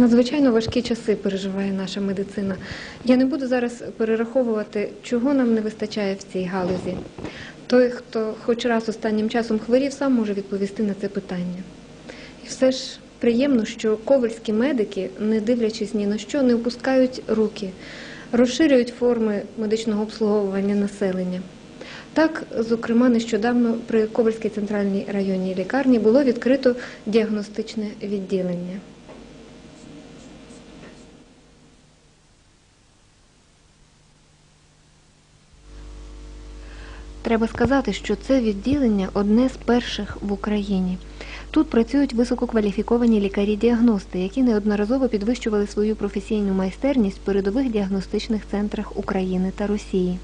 Надзвичайно важкі часи переживає наша медицина. Я не буду зараз перераховувати, чого нам не вистачає в цій галузі. Той, хто хоч раз останнім часом хворів, сам може відповісти на це питання. І все ж приємно, що ковальські медики, не дивлячись ні на що, не опускають руки, розширюють форми медичного обслуговування населення. Так, зокрема, нещодавно при Ковальській центральній районній лікарні було відкрито діагностичне відділення. Треба сказати, що це відділення одне з перших в Україні. Тут працюють висококваліфіковані лікарі-діагности, які неодноразово підвищували свою професійну майстерність в передових діагностичних центрах України та Росії.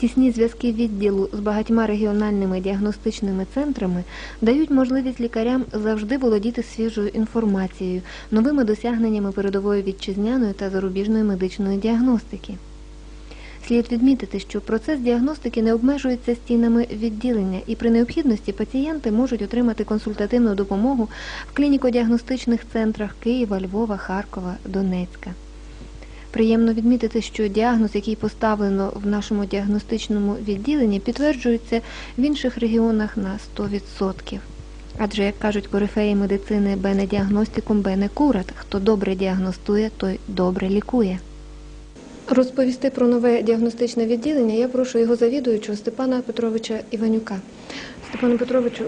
Тісні зв'язки відділу з багатьма регіональними діагностичними центрами дають можливість лікарям завжди володіти свіжою інформацією, новими досягненнями передової вітчизняної та зарубіжної медичної діагностики. Слід відмітити, що процес діагностики не обмежується стінами відділення, і при необхідності пацієнти можуть отримати консультативну допомогу в клініко-діагностичних центрах Києва, Львова, Харкова, Донецька. Приємно відмітити, що діагноз, який поставлено в нашому діагностичному відділенні, підтверджується в інших регіонах на 100%. Адже, як кажуть корифеї медицини, бене діагностикум, бене курат. Хто добре діагностує, той добре лікує. Розповісти про нове діагностичне відділення я прошу його завідуючого Степана Петровича Іванюка. Степану Петровичу,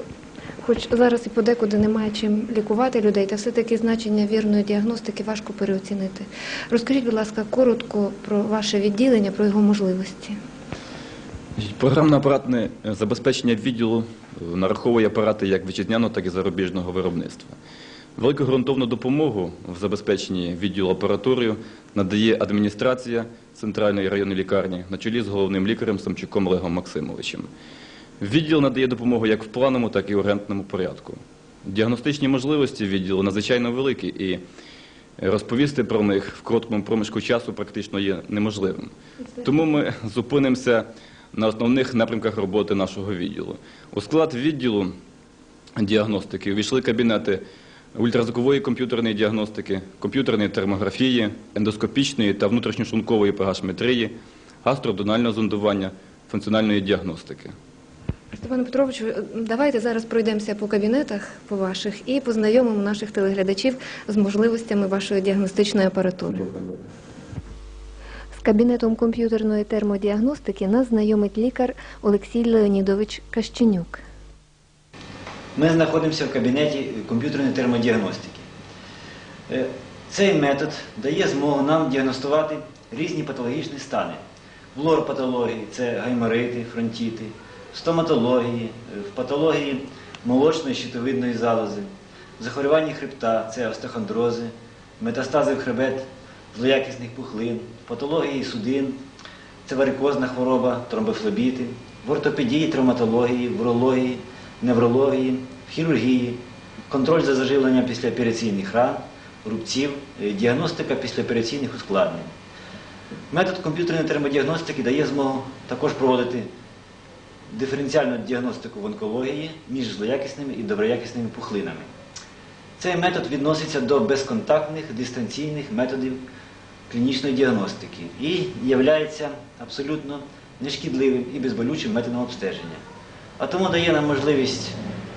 хоч зараз і подекуди немає чим лікувати людей, та все-таки значення вірної діагностики важко переоцінити. Розкажіть, будь ласка, коротко про ваше відділення, про його можливості. Програмно-апаратне забезпечення відділу е, нараховує апарати як вітчизняного, так і зарубіжного виробництва. Велику ґрунтовну допомогу в забезпеченні відділу апаратурою надає адміністрація центральної районної лікарні на чолі з головним лікарем Самчуком Олегом Максимовичем. Відділ надає допомогу як в плановому, так і ургентному порядку. Діагностичні можливості відділу надзвичайно великі і розповісти про них в короткому проміжку часу практично є неможливим. Тому ми зупинимося на основних напрямках роботи нашого відділу. У склад відділу діагностики увійшли кабінети ультразвукової комп'ютерної діагностики, комп'ютерної термографії, ендоскопічної та внутрішньошлункової pH-метрії, гастроабдонального зондування, функціональної діагностики. Степану Петровичу, давайте зараз пройдемося по кабінетах по ваших і познайомимо наших телеглядачів з можливостями вашої діагностичної апаратури. З кабінетом комп'ютерної термодіагностики нас знайомить лікар Олексій Леонідович Кащенюк. Ми знаходимося в кабінеті комп'ютерної термодіагностики. Е, Цей метод дає змогу нам діагностувати різні патологічні стани. В лор-патології це гайморити, фронтіти, в стоматології, в патології молочної щитовидної залози, в захворюванні хребта це остеохондрози, метастази в хребет злоякісних пухлин, в патології судин, це варикозна хвороба, тромбофлебіти, в ортопедії, травматології, в урології, неврології, хірургії, контроль за заживленням післяопераційних ран, рубців, е, діагностика післяопераційних ускладнень. Метод комп'ютерної термодіагностики дає змогу також проводити диференціальну діагностику в онкології між злоякісними і доброякісними пухлинами. Цей метод відноситься до безконтактних дистанційних методів клінічної діагностики і є абсолютно нешкідливим і безболючим методом обстеження. А тому дає нам можливість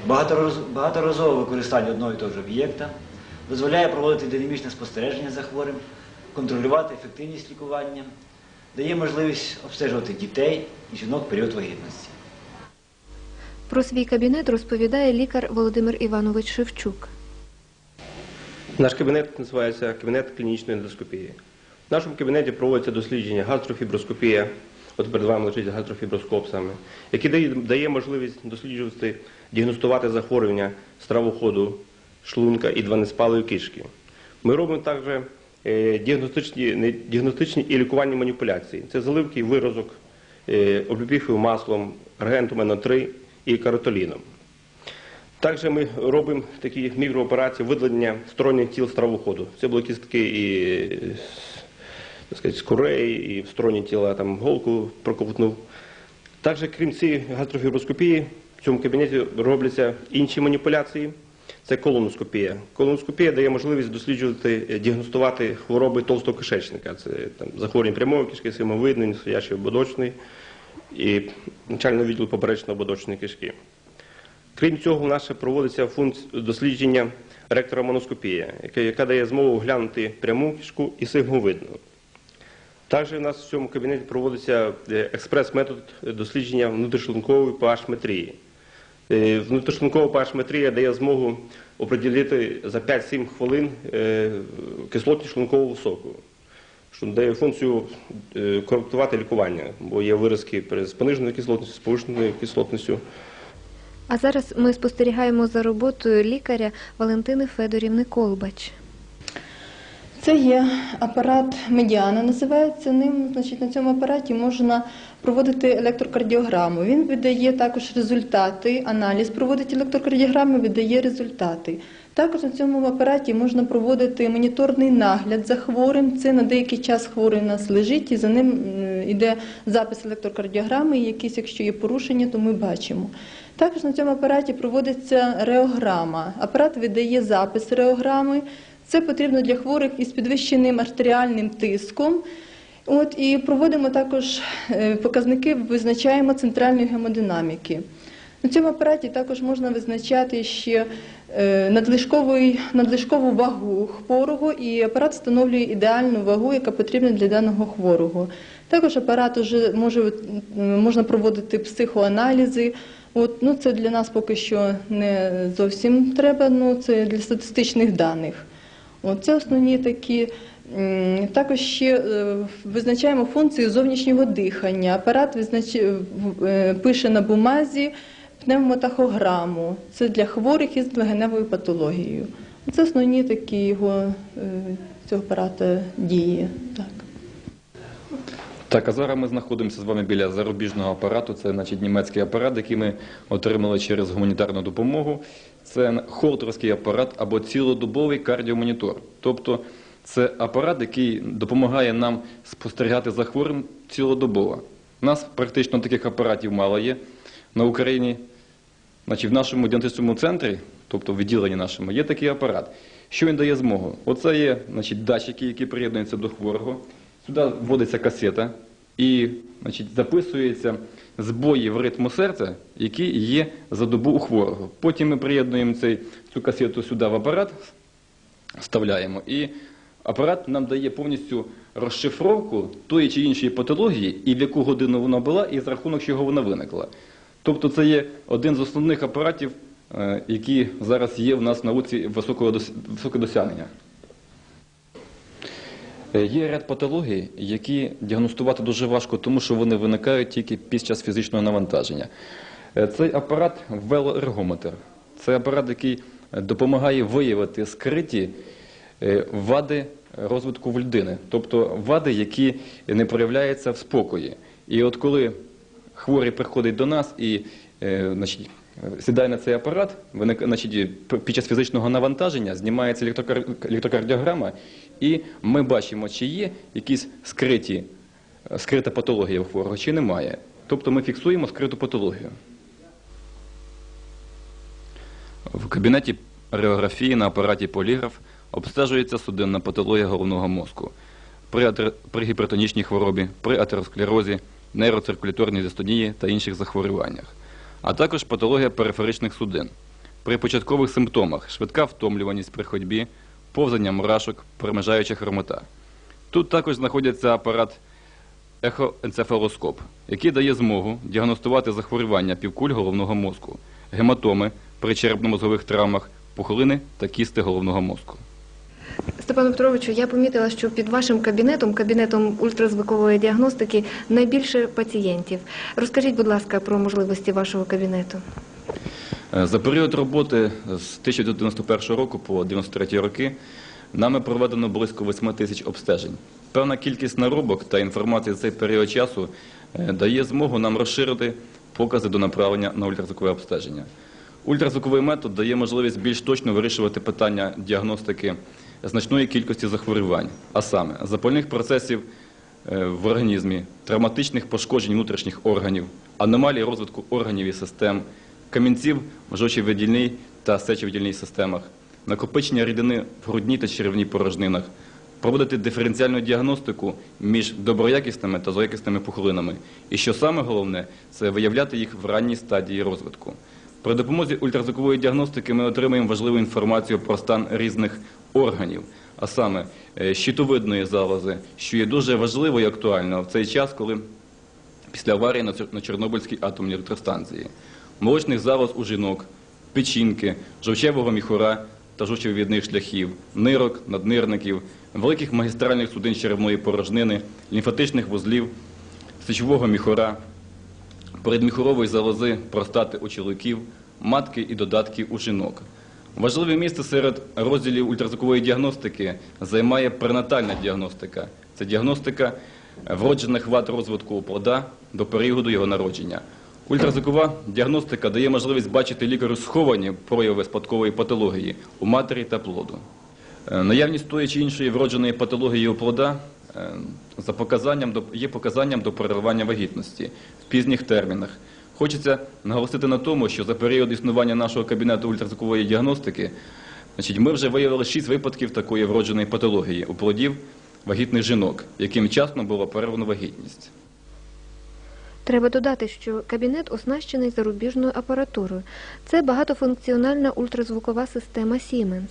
багатораз- багаторазового використання одного і того ж об'єкта, дозволяє проводити динамічне спостереження за хворим, контролювати ефективність лікування, дає можливість обстежувати дітей і жінок в період вагітності. Про свій кабінет розповідає лікар Володимир Іванович Шевчук. Наш кабінет називається кабінет клінічної ендоскопії. В нашому кабінеті проводиться дослідження гастрофіброскопія, от перед вами лежить гастрофіброскоп саме, який дає, можливість досліджувати, діагностувати захворювання стравоходу, шлунка і дванеспалої кишки. Ми робимо також е, діагностичні, діагностичні і лікувальні маніпуляції. Це заливки виразок е, обліпіфів маслом, аргентом НО3 і каротоліном. Також ми робимо такі мікрооперації видалення сторонніх тіл стравоходу. Це були кістки і е, так сказати, з курей, і в сторонні тіла там голку проковтнув. Також, крім цієї гастрофіброскопії, в цьому кабінеті робляться інші маніпуляції. Це колоноскопія. Колоноскопія дає можливість досліджувати, е, діагностувати хвороби товстого кишечника. Це там, захворювання прямої кишки, симовидний, несоячий ободочний і начальний відділ поперечно-ободочної кишки. Крім цього, у нас проводиться функція дослідження ректора-моноскопія, яка, яка дає змогу оглянути пряму кишку і сигмовидну. Також у нас в цьому кабінеті проводиться експрес-метод дослідження внутрішлункової pH-метрії. Е, Внутрішлункова pH-метрія дає змогу оприділити за 5-7 хвилин е, кислотність шлункового соку, що дає функцію е, коректувати лікування, бо є виразки з пониженою кислотністю, з повищеною кислотністю. А зараз ми спостерігаємо за роботою лікаря Валентини Федорівни Колбач. Це є апарат медіана, називається ним. Значить, на цьому апараті можна проводити електрокардіограму. Він видає також результати, аналіз проводить електрокардіограми, видає результати. Також на цьому апараті можна проводити моніторний нагляд за хворим. Це на деякий час хворий у нас лежить, і за ним йде запис електрокардіограми. І якісь, якщо є порушення, то ми бачимо. Також на цьому апараті проводиться реограма. Апарат видає запис реограми. Це потрібно для хворих із підвищеним артеріальним тиском. От, і проводимо також е, показники, визначаємо центральної гемодинаміки. На цьому апараті також можна визначати ще е, надлишкову вагу хворого, і апарат встановлює ідеальну вагу, яка потрібна для даного хворого. Також апарат уже може, можна проводити психоаналізи. От, ну, це для нас поки що не зовсім треба, ну, це для статистичних даних. Це основні такі. Також ще е, визначаємо функцію зовнішнього дихання. Апарат е, пише на бумазі пневмотахограму. Це для хворих із двигеневою патологією. Це основні такі його е, цього апарата дії. Так. Так, а зараз ми знаходимося з вами біля зарубіжного апарату. Це значить, німецький апарат, який ми отримали через гуманітарну допомогу. Це холтерський апарат або цілодобовий кардіомонітор. Тобто це апарат, який допомагає нам спостерігати за хворим цілодобово. У нас практично таких апаратів мало є. На Україні, значить, в нашому діагностичному центрі, тобто в відділенні нашому, є такий апарат. Що він дає змогу? Оце є значить, датчики, які приєднуються до хворого. Сюди вводиться касета і значить, записується збої в ритму серця, які є за добу у хворого. Потім ми приєднуємо цей, цю касету сюди в апарат, вставляємо, і апарат нам дає повністю розшифровку тої чи іншої патології, і в яку годину вона була, і за рахунок чого вона виникла. Тобто це є один з основних апаратів, е, які зараз є в нас в науці високого досягнення. Е, Є ряд патологій, які діагностувати дуже важко, тому що вони виникають тільки під час фізичного навантаження. Е, Цей апарат велоергометр. Це апарат, який допомагає виявити скриті е, вади розвитку в людини, тобто вади, які не проявляються в спокої. І от коли хворий приходить до нас і значить, сідає на цей апарат, виник, значить, під час фізичного навантаження знімається електрокар- електрокардіограма, і ми бачимо, чи є якісь скриті, скрита патологія у хворого, чи немає. Тобто ми фіксуємо скриту патологію. В кабінеті реографії на апараті поліграф обстежується судинна патологія головного мозку при, атер- при гіпертонічній хворобі, при атеросклерозі, нейроциркуляторній дистонії та інших захворюваннях, а також патологія периферичних судин. При початкових симптомах швидка втомлюваність при ходьбі, повзання мурашок, перемежаюча хромота. Тут також знаходиться апарат ехоенцефалоскоп, який дає змогу діагностувати захворювання півкуль головного мозку, гематоми при черепно-мозгових травмах, пухлини та кісти головного мозку. Степану Петровичу, я помітила, що під вашим кабінетом, кабінетом ультразвукової діагностики, найбільше пацієнтів. Розкажіть, будь ласка, про можливості вашого кабінету. Е, За період роботи з 1991 року по 93 роки нами проведено близько 8 тисяч обстежень. Певна кількість наробок та інформації за цей період часу е, дає змогу нам розширити покази до направлення на ультразвукове обстеження. Ультразвуковий метод дає можливість більш точно вирішувати питання діагностики значної кількості захворювань, а саме запальних процесів е, в організмі, травматичних пошкоджень внутрішніх органів, аномалій розвитку органів і систем, камінців в жовчовидільній та сечовидільній системах, накопичення рідини в грудній та черевній порожнинах, проводити диференціальну діагностику між доброякісними та злоякісними пухлинами. І що саме головне, це виявляти їх в ранній стадії розвитку. При допомозі ультразвукової діагностики ми отримуємо важливу інформацію про стан різних органів, а саме е, щитовидної залози, що є дуже важливо і актуально в цей час, коли після аварії на Чор- на Чорнобильській атомній електростанції, молочних залоз у жінок, печінки, жовчевого міхура та жовчовідних шляхів, нирок, наднирників, великих магістральних судин черевної порожнини, лімфатичних вузлів, сечового міхура, передміхурової залози простати у чоловіків, матки і додатків у жінок. Важливе місце серед розділів ультразвукової діагностики займає перинатальна діагностика. Це діагностика вроджених вад розвитку плода до періоду його народження. Ультразвукова діагностика дає можливість бачити лікарю сховані прояви спадкової патології у матері та плоду. Е, Наявність тої чи іншої вродженої патології у плода е, за показанням є показанням до переривання вагітності в пізніх термінах. Хочеться наголосити на тому, що за період існування нашого кабінету ультразвукової діагностики значить, ми вже виявили 6 випадків такої вродженої патології у плодів вагітних жінок, яким вчасно було перервано вагітність. Треба додати, що кабінет оснащений зарубіжною апаратурою. Це багатофункціональна ультразвукова система Siemens.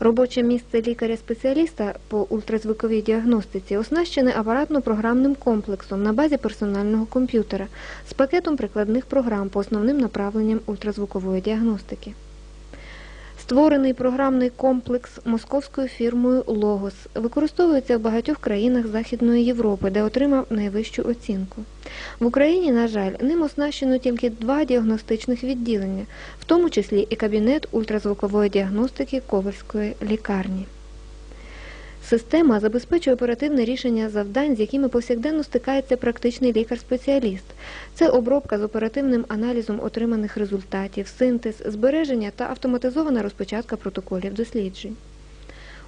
Робоче місце лікаря-спеціаліста по ультразвуковій діагностиці оснащене апаратно-програмним комплексом на базі персонального комп'ютера з пакетом прикладних програм по основним направленням ультразвукової діагностики. Створений програмний комплекс московською фірмою Логос використовується в багатьох країнах Західної Європи, де отримав найвищу оцінку. В Україні, на жаль, ним оснащено тільки два діагностичних відділення, в тому числі і кабінет ультразвукової діагностики Ковальської лікарні. Система забезпечує оперативне рішення завдань, з якими повсякденно стикається практичний лікар-спеціаліст. Це обробка з оперативним аналізом отриманих результатів, синтез, збереження та автоматизована розпочатка протоколів досліджень.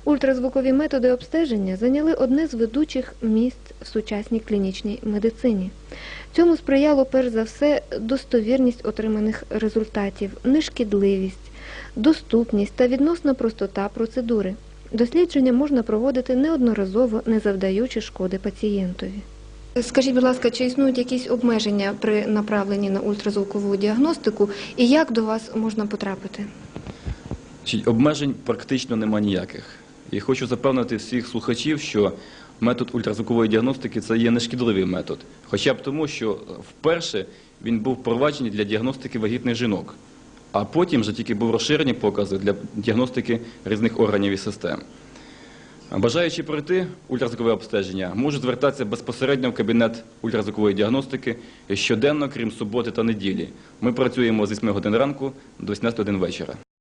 Ультразвукові методи обстеження зайняли одне з ведучих місць в сучасній клінічній медицині. Цьому сприяло перш за все достовірність отриманих результатів, нешкідливість, доступність та відносна простота процедури. Дослідження можна проводити неодноразово, не завдаючи шкоди пацієнтові. Скажіть, будь ласка, чи існують якісь обмеження при направленні на ультразвукову діагностику і як до вас можна потрапити? Обмежень практично нема ніяких. І хочу запевнити всіх слухачів, що метод ультразвукової діагностики це є нешкідливий метод. Хоча б тому, що вперше він був впроваджений для діагностики вагітних жінок, а потім вже тільки був розширені покази для діагностики різних органів і систем. Бажаючи пройти ультразвукове обстеження, можуть звертатися безпосередньо в кабінет ультразвукової діагностики щоденно, крім суботи та неділі. Ми працюємо з 8 годин ранку до 18 годин вечора.